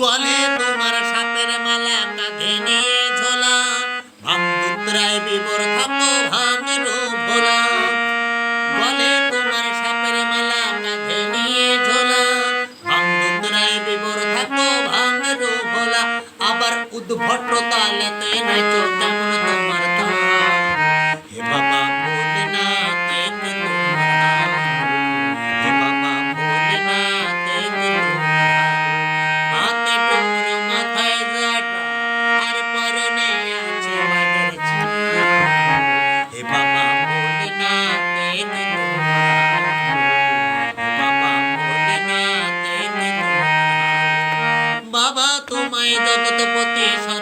গলে তোমার সাপের মালা কাঁধে নিয়ে ঝোলা। থাকো ভোলা গলে তোমার সাপের মালা কাঁধে নিয়ে ঝোলা। ভাবমুদ্রায় বিবর থাকো ভাঙিল ভোলা আবার উদ্ভট তালেতে নাচো Ay, toco, topo, tieso,